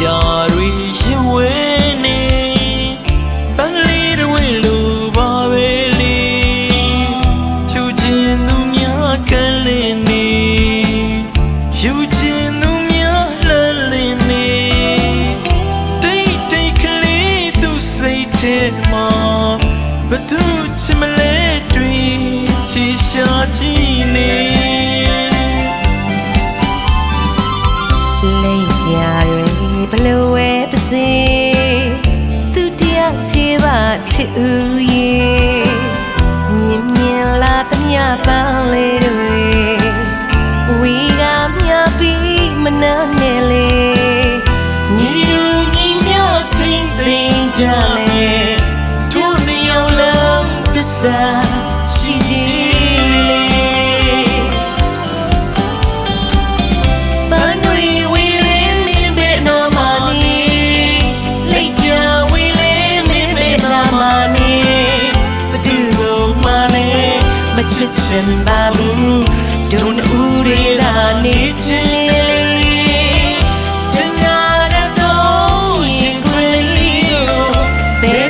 yo. ဥယေမြင်မြင်လာတမျှပန်းလေးတွေဝီကမြပြီးမနာနဲ့လေညီလူညီမျှထင်းသိမ်းကြ ချစ်ချင်ပါဘူးဒုံဦးရလာနေချင်လေးချင်ရတဲ့တော့ရင်ခွင်လေးဘယ်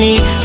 money